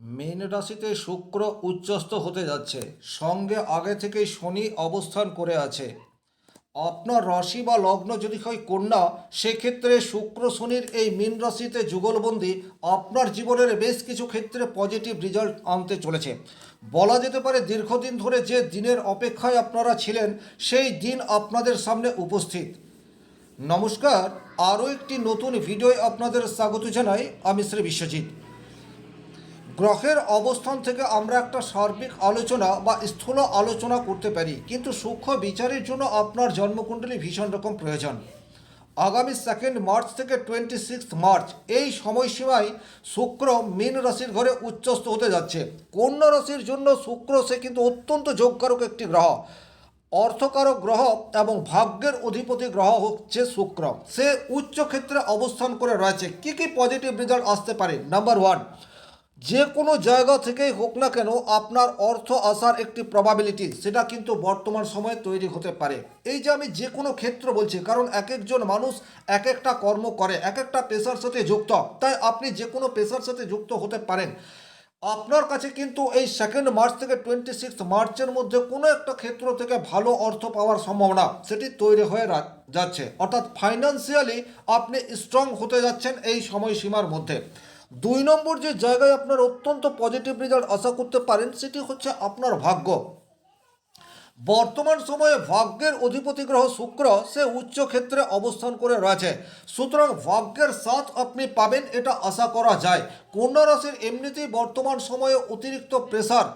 মীন রাশিতে শুক্র উচ্চস্থ হতে যাচ্ছে। সঙ্গে আগে থেকেই শনি অবস্থান করে আছে। আপনার রাশি বা লগ্ন যদি হয় কন্যা, সেক্ষেত্রে শুক্র শনির এই মীন রাশিতে যুগলবন্দি আপনার জীবনের বেশ কিছু ক্ষেত্রে পজিটিভ রেজাল্ট আনতে চলেছে। বলা যেতে পারে দীর্ঘদিন ধরে যে দিনের অপেক্ষায় আপনারা ছিলেন, সেই দিন আপনাদের সামনে উপস্থিত। নমস্কার, আরও একটি নতুন ভিডিও আপনাদের স্বাগত জানাই, আমি শ্রী বিশ্বজিৎ। গ্রহের অবস্থান থেকে আমরা একটা সার্বিক আলোচনা বা স্থূল আলোচনা করতে পারি। কিন্তু সূক্ষ্ম বিচারের জন্য আপনার জন্মকুণ্ডলী ভীষণ রকম প্রয়োজন। আগামী সেকেন্ড মার্চ থেকে টোয়েন্টি সিক্স মার্চ এই সময়সীমায় শুক্র মীন রাশির ঘরে উচ্চস্থ হতে যাচ্ছে। কন্যা রাশির জন্য শুক্র সে কিন্তু অত্যন্ত যোগকারক একটি গ্রহ। অর্থকারক গ্রহ এবং ভাগ্যের অধিপতি গ্রহ হচ্ছে শুক্র। সে উচ্চ ক্ষেত্রে অবস্থান করে রয়েছে। কি কি পজিটিভ রেজাল্ট আসতে পারে? নাম্বার ওয়ান যে কোনো জায়গা থেকেই হোক না কেন আপনার অর্থ আসার একটি প্রবাবিলিটি সেটা কিন্তু বর্তমান সময়ে তৈরি হতে পারে। এই যে আমি যে কোনো ক্ষেত্র বলছি, কারণ এক একজন মানুষ এক একটা কর্ম করে, এক একটা পেশার সাথে যুক্ত, তাই আপনি যে কোনো পেশার সাথে যুক্ত হতে পারেন। আপনার কাছে কিন্তু এই সেকেন্ড মার্চ থেকে টোয়েন্টি সিক্স মার্চের মধ্যে কোনো একটা ক্ষেত্র থেকে ভালো অর্থ পাওয়ার সম্ভাবনা সেটি তৈরি হয়ে যাচ্ছে। অর্থাৎ ফাইন্যান্সিয়ালি আপনি স্ট্রং হতে যাচ্ছেন এই সময়সীমার মধ্যে। দুই নম্বর যে জায়গায় আপনার অত্যন্ত পজিটিভ রেজাল্ট আশা করতে পারেন, সেটি হচ্ছে আপনার ভাগ্য। বর্তমান সময়ে ভাগ্যের অধিপতি গ্রহ শুক্র, সে উচ্চ ক্ষেত্রে অবস্থান করে রয়েছে। সুতরাং ভাগ্যের সাথ আপনি পাবেন, এটা আশা করা যায়। কন্যা রাশির এমনিতেই বর্তমান সময়ে অতিরিক্ত প্রেসার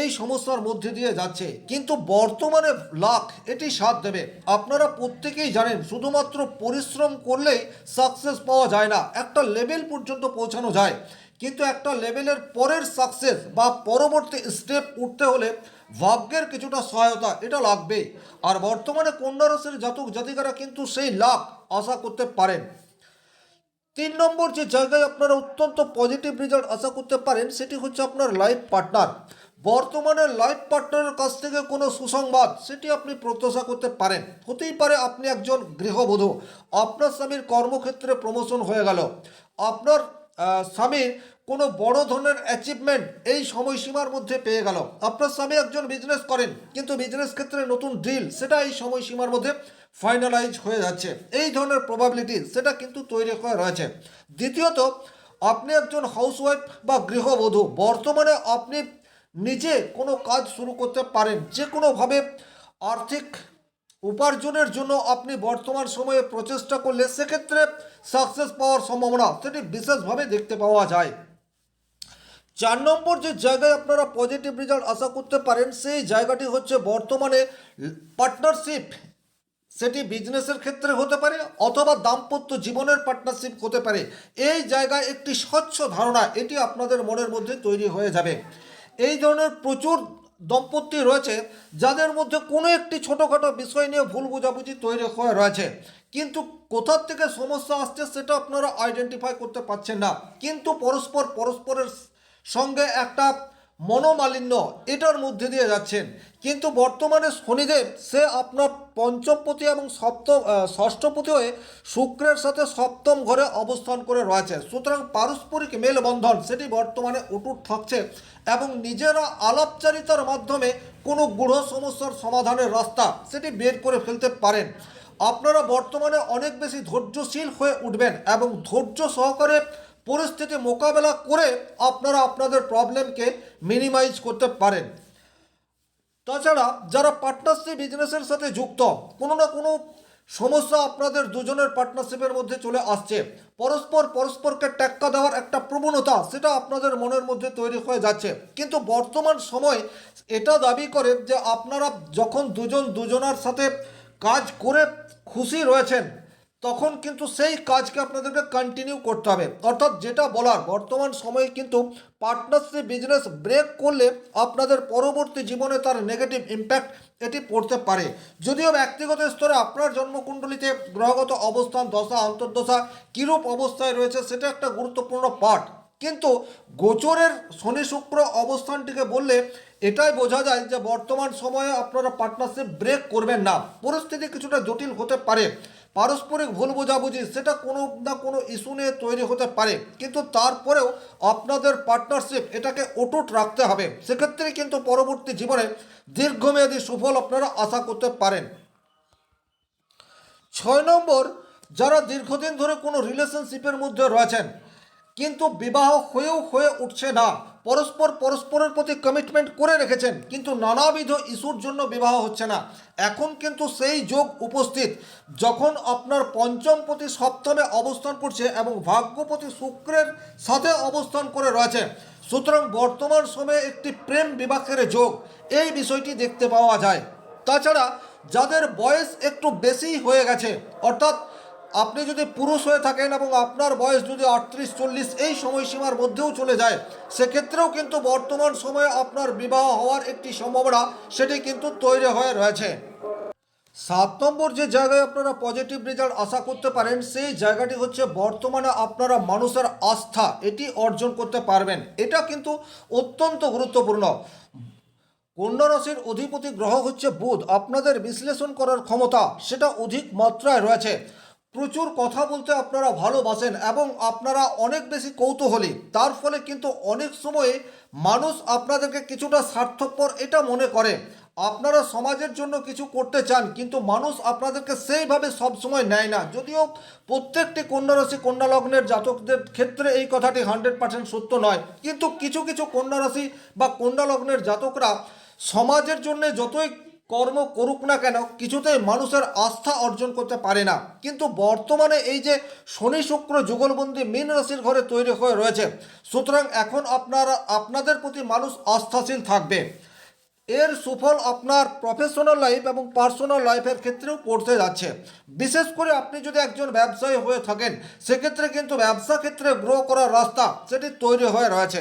এই সমস্যার মধ্যে দিয়ে যাচ্ছে। কিন্তু বর্তমানে লাখ এটি সাথ দেবে। আপনারা প্রত্যেকেই জানেন, শুধুমাত্র পরিশ্রম করলেই সাকসেস পাওয়া যায় না। একটা লেভেল পর্যন্ত পৌঁছানো যায়। কিন্তু একটা লেভেলের পরের সাকসেস বা পরবর্তী স্টেপ উঠতে হলে ভাগ্যের কিছুটা সহায়তা এটা লাগবেই। আর বর্তমানে কন্যা রাশির জাতক জাতিকারা কিন্তু সেই লাভ আশা করতে পারেন। তিন নম্বর যে জায়গায় আপনারা অত্যন্ত পজিটিভ রেজাল্ট আশা করতে পারেন, সেটি হচ্ছে আপনার লাইফ পার্টনার বর্তমানে লাইফ পার্টনারের কাছ থেকে কোনো সুসংবাদ, সেটি আপনি প্রত্যাশা করতে পারেন। হতেই পারে আপনি একজন গৃহবধূ। আপনার স্বামীর কর্মক্ষেত্রে প্রমোশন হয়ে গেল। আপনার স্বামীর কোনো বড় ধরনের অ্যাচিভমেন্ট এই সময়সীমার মধ্যে পেয়ে গেল। আপনার স্বামী একজন বিজনেস করেন, কিন্তু বিজনেস ক্ষেত্রে নতুন ডিল সেটা এই সময়সীমার মধ্যে ফাইনালাইজ হয়ে যাচ্ছে। এই ধরনের প্রবাবিলিটি সেটা কিন্তু তৈরি হয়ে রয়েছে। দ্বিতীয়ত, আপনি একজন হাউসওয়াইফ বা গৃহবধূ। বর্তমানে আপনি নিজে কোনো কাজ শুরু করতে পারেন। যে কোনোভাবে আর্থিক উপার্জনের জন্য আপনি বর্তমান সময়ে প্রচেষ্টা করলে সেক্ষেত্রে সাকসেস পাওয়ার সম্ভাবনা সেটি বিশেষভাবে দেখতে পাওয়া যায়। চার নম্বর যে জায়গায় আপনারা পজিটিভ রেজাল্ট আশা করতে পারেন, সেই জায়গাটি হচ্ছে বর্তমানে পার্টনারশিপ সেটি বিজনেসের ক্ষেত্রে হতে পারে অথবা দাম্পত্য জীবনের পার্টনারশিপ হতে পারে। এই জায়গায় একটি স্বচ্ছ ধারণা, এটি আপনাদের মনের মধ্যে তৈরি হয়ে যাবে। এই ধরনের প্রচুর দম্পতি রয়েছে, যাদের মধ্যে কোনো একটি ছোটোখাটো বিষয় নিয়ে ভুল বোঝাবুঝি তৈরি হয়ে রয়েছে। কিন্তু কোথার থেকে সমস্যা আসছে সেটা আপনারা আইডেন্টিফাই করতে পারছেন না। কিন্তু পরস্পর পরস্পরের সঙ্গে একটা মনোমালিন্য এটার মধ্যে দিয়ে যাচ্ছেন। কিন্তু বর্তমানে শনিদেব, সে আপনার পঞ্চমপতি এবং সপ্তম ষষ্ঠপতি হয়ে শুক্রের সাথে সপ্তম ঘরে অবস্থান করে রয়েছে। সুতরাং পারস্পরিক মেলবন্ধন, সেটি বর্তমানে অটুট থাকছে এবং নিজেরা আলাপচারিতার মাধ্যমে কোনো গূঢ় সমস্যার সমাধানের রাস্তা সেটি বের করে ফেলতে পারেন। আপনারা বর্তমানে অনেক বেশি ধৈর্যশীল হয়ে উঠবেন এবং ধৈর্য সহকারে পরিস্থিতি মোকাবেলা করে আপনারা আপনাদের প্রবলেমকে মিনিমাইজ করতে পারেন। তাছাড়া যারা পার্টনারশিপ বিজনেসের সাথে যুক্ত, কোনো না কোনো সমস্যা আপনাদের দুজনের পার্টনারশিপের মধ্যে চলে আসছে। পরস্পর পরস্পরকে টেক্কা দেওয়ার একটা প্রবণতা, সেটা আপনাদের মনের মধ্যে তৈরি হয়ে যাচ্ছে। কিন্তু বর্তমান সময় এটা দাবি করে যে আপনারা যখন দুজন দুজনার সাথে কাজ করে খুশি রয়েছেন তখন কিন্তু সেই কাজকে আপনাদেরকে কন্টিনিউ করতে হবে। অর্থাৎ যেটা বলার, বর্তমান সময়ে কিন্তু পার্টনারশিপ বিজনেস ব্রেক করলে আপনাদের পরবর্তী জীবনে তার নেগেটিভ ইম্প্যাক্ট এটি পড়তে পারে। যদিও ব্যক্তিগত স্তরে আপনার জন্মকুণ্ডলিতে গ্রহগত অবস্থান, দশা, অন্তর্দশা কীরূপ অবস্থায় রয়েছে সেটা একটা গুরুত্বপূর্ণ পার্ট কিন্তু গোচরের শনি শুক্র অবস্থানটিকে বললে এটাই বোঝা যায় যে বর্তমান সময়ে আপনারা পার্টনারশিপ ব্রেক করবেন না। পরিস্থিতি কিছুটা জটিল হতে পারে। পারস্পরিক ভুল বোঝাবুঝি, সেটা কোনো না কোনো ইস্যু নিয়ে তৈরি হতে পারে। কিন্তু তারপরেও আপনাদের পার্টনারশিপ এটাকে অটুট রাখতে হবে। সেক্ষেত্রে কিন্তু পরবর্তী জীবনে দীর্ঘমেয়াদী সুফল আপনারা আশা করতে পারেন। ছয় নম্বর, যারা দীর্ঘদিন ধরে কোনো রিলেশনশিপের মধ্যে রয়েছেন কিন্তু বিবাহ হয়েও হয়ে উঠছে না। পরস্পর পরস্পরের প্রতি কমিটমেন্ট করে রেখেছেন, কিন্তু নানাবিধ ইস্যুর জন্য বিবাহ হচ্ছে না। এখন কিন্তু সেই যোগ উপস্থিত। যখন আপনার পঞ্চম প্রতি সপ্তমে অবস্থান করছে এবং ভাগ্যপতি শুক্রের সাথে অবস্থান করে রয়েছে, সুতরাং বর্তমান সময়ে একটি প্রেম বিবাহের যোগ, এই বিষয়টি দেখতে পাওয়া যায়। তাছাড়া যাদের বয়স একটু বেশি হয়ে গেছে, অর্থাৎ আপনি যদি পুরুষ হয়ে থাকেন এবং আপনার বয়স যদি আটত্রিশ, চল্লিশ এই সময়সীমার মধ্যেও চলে যায়, সেক্ষেত্রেও কিন্তু বর্তমান সময়ে আপনার বিবাহ হওয়ার একটি সম্ভাবনা সেটি কিন্তু তৈরি হয়ে রয়েছে। সাত নম্বর যে জায়গায় আপনারা পজিটিভ রেজাল্ট আশা করতে পারেন, সেই জায়গাটি হচ্ছে বর্তমানে আপনারা মানুষের আস্থা, এটি অর্জন করতে পারবেন। এটা কিন্তু অত্যন্ত গুরুত্বপূর্ণ। কন্যা রাশির অধিপতি গ্রহ হচ্ছে বুধ। আপনাদের বিশ্লেষণ করার ক্ষমতা সেটা অধিক মাত্রায় রয়েছে। প্রচুর কথা বলতে আপনারা ভালোবাসেন এবং আপনারা অনেক বেশি কৌতূহলী। তার ফলে কিন্তু অনেক সময়ে মানুষ আপনাদেরকে কিছুটা স্বার্থপর এটা মনে করে। আপনারা সমাজের জন্য কিছু করতে চান, কিন্তু মানুষ আপনাদেরকে সেইভাবে সবসময় নেয় না। যদিও প্রত্যেকটি কন্যা রাশি কন্যা লগ্নের জাতকদের ক্ষেত্রে এই কথাটি হান্ড্রেড পার্সেন্ট সত্য নয়। কিন্তু কিছু কিছু কন্যা রাশি বা কন্যা লগ্নের জাতকরা সমাজের জন্য যতই কর্ম করুক না কেন, কিছুতেই মানুষের আস্থা অর্জন করতে পারে না। কিন্তু বর্তমানে এই যে শনি শুক্র যুগলবন্দি মীন রাশির ঘরে তৈরি হয়ে রয়েছে, সুতরাং এখন আপনারা, আপনাদের প্রতি মানুষ আস্থাশীল থাকবে। এর সুফল আপনার প্রফেশনাল লাইফ এবং পার্সোনাল লাইফের ক্ষেত্রেও পড়তে যাচ্ছে। বিশেষ করে আপনি যদি একজন ব্যবসায়ী হয়ে থাকেন, সেক্ষেত্রে কিন্তু ব্যবসা ক্ষেত্রে গ্রো করার রাস্তা সেটি তৈরি হয়ে রয়েছে।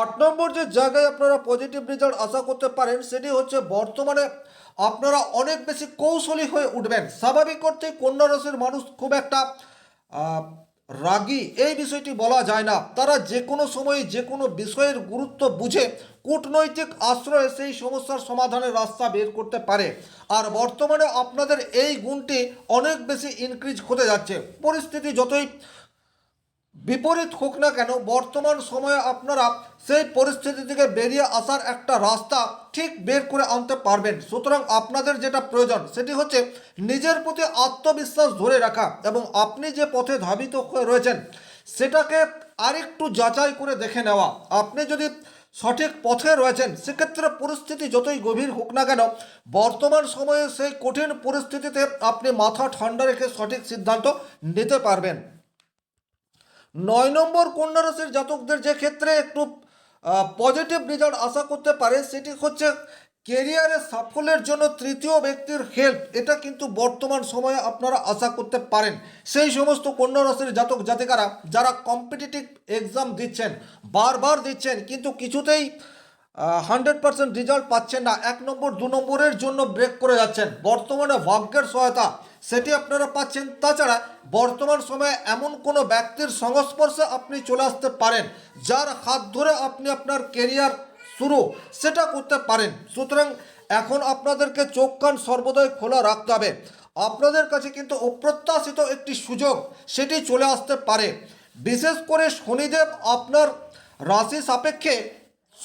আট নম্বর যে জায়গায় আপনারা পজিটিভ রেজাল্ট আশা করতে পারেন, সেটি হচ্ছে বর্তমানে আপনারা অনেক বেশি কৌশলী হয়ে উঠবেন। স্বাভাবিক অর্থেই কন্যা রাশির মানুষ খুব একটা রাগী, এই বিষয়টি বলা যায় না। তারা যে কোনো সময়ে যে কোনো বিষয়ের গুরুত্ব বুঝে কূটনৈতিক আশ্রয়ে সেই সমস্যার সমাধানের রাস্তা বের করতে পারে। আর বর্তমানে আপনাদের এই গুণটি অনেক বেশি ইনক্রিজ হতে যাচ্ছে। পরিস্থিতি যতই বিপরীত হোক না কেন, বর্তমান সময়ে আপনারা সেই পরিস্থিতি থেকে বেরিয়ে আসার একটা রাস্তা ঠিক বের করে আনতে পারবেন। সুতরাং আপনাদের যেটা প্রয়োজন, সেটি হচ্ছে নিজের প্রতি আত্মবিশ্বাস ধরে রাখা এবং আপনি যে পথে ধাবিত হয়ে রয়েছেন, সেটাকে আরেকটু যাচাই করে দেখে নেওয়া। আপনি যদি সঠিক পথে রয়েছেন, সেক্ষেত্রে পরিস্থিতি যতই গভীর হোক না কেন, বর্তমান সময়ে সেই কঠিন পরিস্থিতিতে আপনি মাথা ঠান্ডা রেখে সঠিক সিদ্ধান্ত নিতে পারবেন। নয় নম্বর কন্যা রাশির জাতকদের যে ক্ষেত্রে একটু পজিটিভ রেজাল্ট আশা করতে পারে, সেটি হচ্ছে কেরিয়ারে সাফল্যের জন্য তৃতীয় ব্যক্তির হেল্প এটা কিন্তু বর্তমান সময়ে আপনারা আশা করতে পারেন। সেই সমস্ত কন্যা রাশির জাতক জাতিকারা যারা কম্পিটিটিভ এক্সাম দিচ্ছেন, বারবার দিচ্ছেন, কিন্তু কিছুতেই হান্ড্রেড পার্সেন্ট রেজাল্ট পাচ্ছেন না, এক নম্বর, দু নম্বরের জন্য ব্রেক করে যাচ্ছেন। বর্তমানে ভাগ্যের সহায়তা সেটি আপনারা পাচ্ছেন। তাছাড়া বর্তমান সময়ে এমন কোনো ব্যক্তির সংস্পর্শে আপনি চলে আসতে পারেন, যার হাত ধরে আপনি আপনার কেরিয়ার শুরু সেটা করতে পারেন। সুতরাং এখন আপনাদেরকে চোখ কান সর্বদাই খোলা রাখতে হবে। আপনাদের কাছে কিন্তু অপ্রত্যাশিত একটি সুযোগ, সেটি চলে আসতে পারে। বিশেষ করে শনিদেব আপনার রাশি সাপেক্ষে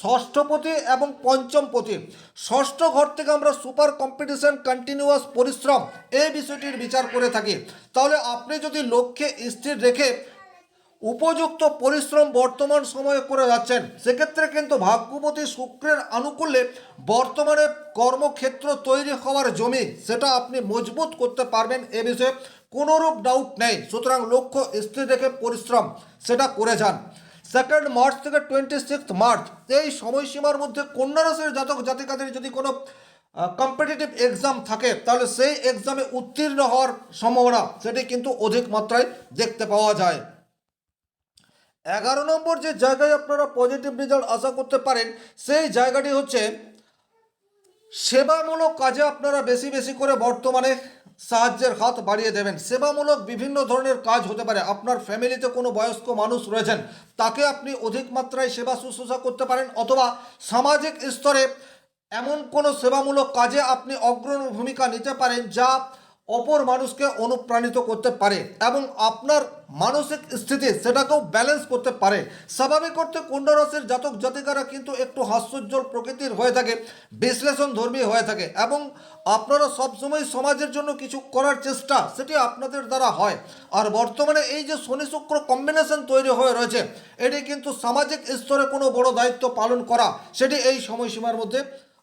ষষ্ঠপতি এবং পঞ্চমপতি। ষষ্ঠ ঘর থেকে আমরা সুপার কম্পিটিশন কন্টিনিউয়াস পরিশ্রম এই বিষয়টির বিচার করে থাকি। তাহলে আপনি যদি লক্ষ্যে স্থির রেখে উপযুক্ত পরিশ্রম বর্তমান সময়ে করে যাচ্ছেন, সেক্ষেত্রে কিন্তু ভাগ্যপতি শুক্রের আনুকূল্যে বর্তমানে কর্মক্ষেত্র তৈরি হওয়ার জমি সেটা আপনি মজবুত করতে পারবেন এ বিষয়ে কোনোরূপ ডাউট নেই। সুতরাং লক্ষ্য স্থির রেখে পরিশ্রম সেটা করে যান। সেকেন্ড মার্চ থেকে টোয়েন্টি সিক্স মার্চ এই সময়সীমার মধ্যে কন্যা রাশির জাতক জাতিকাদের যদি কোনো কম্পিটিটিভ এক্সাম থাকে, তাহলে সেই এক্সামে উত্তীর্ণ হওয়ার সম্ভাবনা, সেটি কিন্তু অধিক মাত্রায় দেখতে পাওয়া যায়। এগারো নম্বর যে জায়গায় আপনারা পজিটিভ রেজাল্ট আশা করতে পারেন, সেই জায়গাটি হচ্ছে সেবামূলক কাজে আপনারা বেশি বেশি করে বর্তমানে সাহায্যের হাত বাড়িয়ে দেবেন। সেবামূলক বিভিন্ন ধরনের কাজ হতে পারে। আপনার ফ্যামিলিতে কোনো বয়স্ক মানুষ রয়েছেন, তাকে আপনি অধিক মাত্রায় সেবা শুশ্রূষা করতে পারেন অথবা সামাজিক স্তরে এমন কোনো সেবামূলক কাজে আপনি অগ্রণী ভূমিকা নিতে পারেন যা অপর মানুষকে অনুপ্রাণিত করতে পারে এবং আপনার মানসিক স্থিতি সেটাকেও ব্যালেন্স করতে পারে। স্বাভাবিক করতে কুণ্ড রাশির জাতক জাতিকারা কিন্তু একটু হাস্যোজ্জ্বল প্রকৃতির হয়ে থাকে, বিশ্লেষণ ধর্মী হয়ে থাকে এবং আপনারা সবসময় সমাজের জন্য কিছু করার চেষ্টা সেটি আপনাদের দ্বারা হয়। আর বর্তমানে এই যে শনি শুক্র কম্বিনেশন তৈরি হয়ে রয়েছে, এটি কিন্তু সামাজিক স্তরে কোনো বড় দায়িত্ব পালন করা, সেটি এই সময়সীমার মধ্যে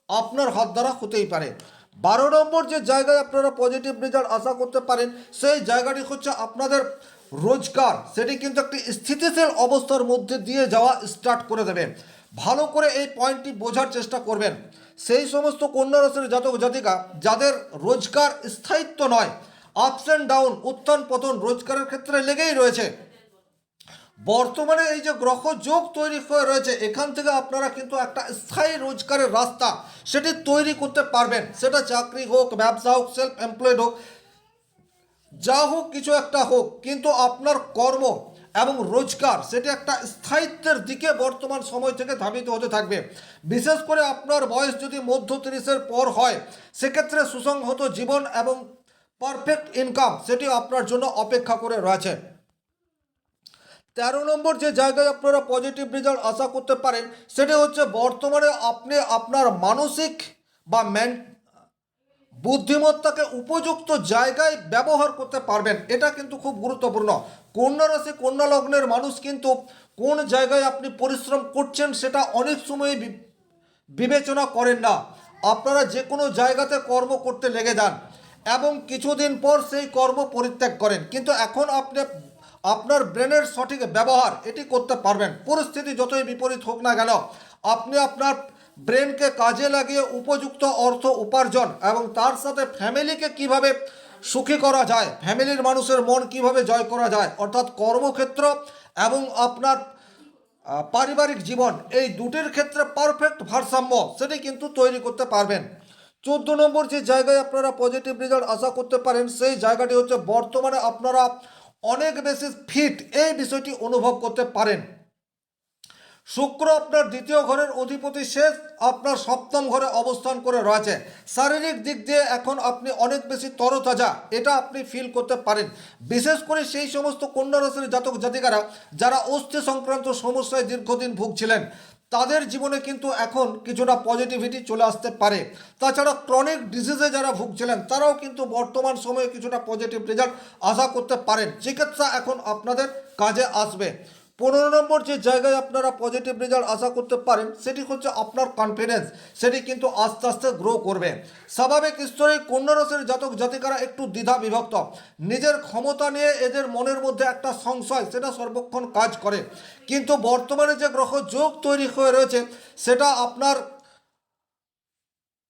আপনার হাত দ্বারা হতেই পারে। বারো নম্বর যে জায়গায় আপনারা পজিটিভ রেজাল্ট আশা করতে পারেন, সেই জায়গাটি হচ্ছে আপনাদের রোজগার। সেটি কিন্তু একটি স্থিতিশীল অবস্থার মধ্যে দিয়ে যাওয়া স্টার্ট করে দেবে। ভালো করে এই পয়েন্টটি বোঝার চেষ্টা করবেন। সেই সমস্ত কন্যা রাশির জাতক জাতিকা, যাদের রোজগার স্থায়িত্ব নয় আপস অ্যান্ড ডাউন উত্থান পতন রোজগারের ক্ষেত্রে লেগেই রয়েছে। বর্তমানে এই যে গ্রহ যোগ তৈরি হয়ে রয়েছে, এখান থেকে আপনারা কিন্তু একটা স্থায়ী রোজগারের রাস্তা সেটি তৈরি করতে পারবেন। সেটা চাকরি হোক, ব্যবসা হোক সেলফ এমপ্লয়েড হোক, যা হোক, কিছু একটা হোক, কিন্তু আপনার কর্ম এবং রোজগার সেটি একটা স্থায়িত্বের দিকে বর্তমান সময় থেকে ধাবিত হতে থাকবে। বিশেষ করে আপনার বয়স যদি মধ্য তিরিশের পর হয়, সেক্ষেত্রে সুসংহত জীবন এবং পারফেক্ট ইনকাম সেটি আপনার জন্য অপেক্ষা করে রয়েছে। তেরো নম্বর যে জায়গায় আপনারা পজিটিভ রেজাল্ট আশা করতে পারেন, সেটা হচ্ছে বর্তমানে আপনি আপনার মানসিক বা ম্যান বুদ্ধিমত্তাকে উপযুক্ত জায়গায় ব্যবহার করতে পারবেন। এটা কিন্তু খুব গুরুত্বপূর্ণ। কন্যা রাশি, কন্যা লগ্নের মানুষ কিন্তু কোন জায়গায় আপনি পরিশ্রম করছেন সেটা অনেক সময় বিবেচনা করেন না। আপনারা যে কোনো জায়গাতে কর্ম করতে লেগে যান এবং কিছুদিন পর সেই কর্ম পরিত্যাগ করেন। কিন্তু এখন আপনি আপনার ব্রেনের সঠিক ব্যবহার, এটি করতে পারবেন। পরিস্থিতি যতই বিপরীত হোক না কেন, আপনি আপনার ব্রেনকে কাজে লাগিয়ে উপযুক্ত অর্থ উপার্জন এবং তার সাথে ফ্যামিলিকে কীভাবে সুখী করা যায়, ফ্যামিলির মানুষের মন কীভাবে জয় করা যায়, অর্থাৎ কর্মক্ষেত্র এবং আপনার পারিবারিক জীবন, এই দুটির ক্ষেত্রে পারফেক্ট ভারসাম্য, সেটি কিন্তু তৈরি করতে পারবেন। চোদ্দ নম্বর যে জায়গায় আপনারা পজিটিভ রেজাল্ট আশা করতে পারেন, সেই জায়গাটি হচ্ছে বর্তমানে আপনারা অনেক বেশি ফিট এই বিষয়টি অনুভব করতে পারেন। শুক্র আপনার দ্বিতীয় ঘরের অধিপতি শেষ, আপনার সপ্তম ঘরে অবস্থান করে রয়েছে। শারীরিক দিক দিয়ে এখন আপনি অনেক বেশি তরতাজা, এটা আপনি ফিল করতে পারেন। বিশেষ করে সেই সমস্ত কন্যা রাশির জাতক জাতিকারা যারা অস্থি সংক্রান্ত সমস্যায় দীর্ঘদিন ভুগছিলেন তাদের জীবনে কিন্তু এখন কিছুটা পজিটিভিটি চলে আসতে পারে। তাছাড়া ক্রনিক ডিজিজে যারা ভুগছিলেন, তারাও কিন্তু বর্তমান সময়ে কিছুটা পজিটিভ রেজাল্ট আশা করতে পারেন। চিকিৎসা এখন আপনাদের কাজে আসবে। পনেরো নম্বর যে জায়গায় আপনারা পজিটিভ রেজাল্ট আশা করতে পারেন, সেটি হচ্ছে আপনার কনফিডেন্স সেটি কিন্তু আস্তে আস্তে গ্রো করবে। স্বাভাবিক স্তরে কন্যা রাশির জাতক জাতিকারা একটু দ্বিধা বিভক্ত। নিজের ক্ষমতা নিয়ে এদের মনের মধ্যে একটা সংশয়, সেটা সর্বক্ষণ কাজ করে। কিন্তু বর্তমানে যে গ্রহ যোগ তৈরি হয়ে রয়েছে, সেটা আপনার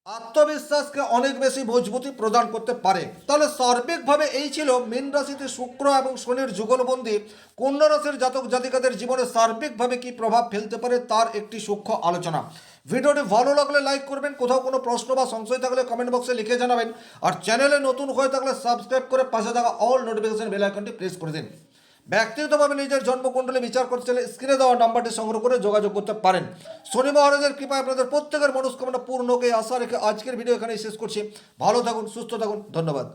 আত্মবিশ্বাসকে অনেক বেশি মজবুতি প্রদান করতে পারে। তাহলে সার্বিকভাবে এই ছিল মীন রাশিতে শুক্র এবং শনির যুগলবন্দি কন্যা রাশির জাতক জাতিকাদের জীবনে সার্বিকভাবে কি প্রভাব ফেলতে পারে তার একটি সূক্ষ্ম আলোচনা। ভিডিওটি ভালো লাগলে লাইক করবেন, কোথাও কোনো প্রশ্ন বা সংশয় থাকলে কমেন্ট বক্সে লিখে জানাবেন। আর চ্যানেলে নতুন হয়ে থাকলে সাবস্ক্রাইব করে পাশে থাকা অল নোটিফিকেশন বেল আইকনটি প্রেস করে দিন। ব্যক্তিগতভাবে নিজের জন্মকুণ্ডলী বিচার করতে চাইলে স্ক্রিনে দেওয়া নাম্বারটি সংগ্রহ করে যোগাযোগ করতে পারেন। শনি মহারাজের কৃপায় আপনাদের প্রত্যেকের মনস্কামনা পূর্ণকে আশা রেখে আজকের ভিডিও এখানে শেষ করছি। ভালো থাকুন, সুস্থ থাকুন, ধন্যবাদ।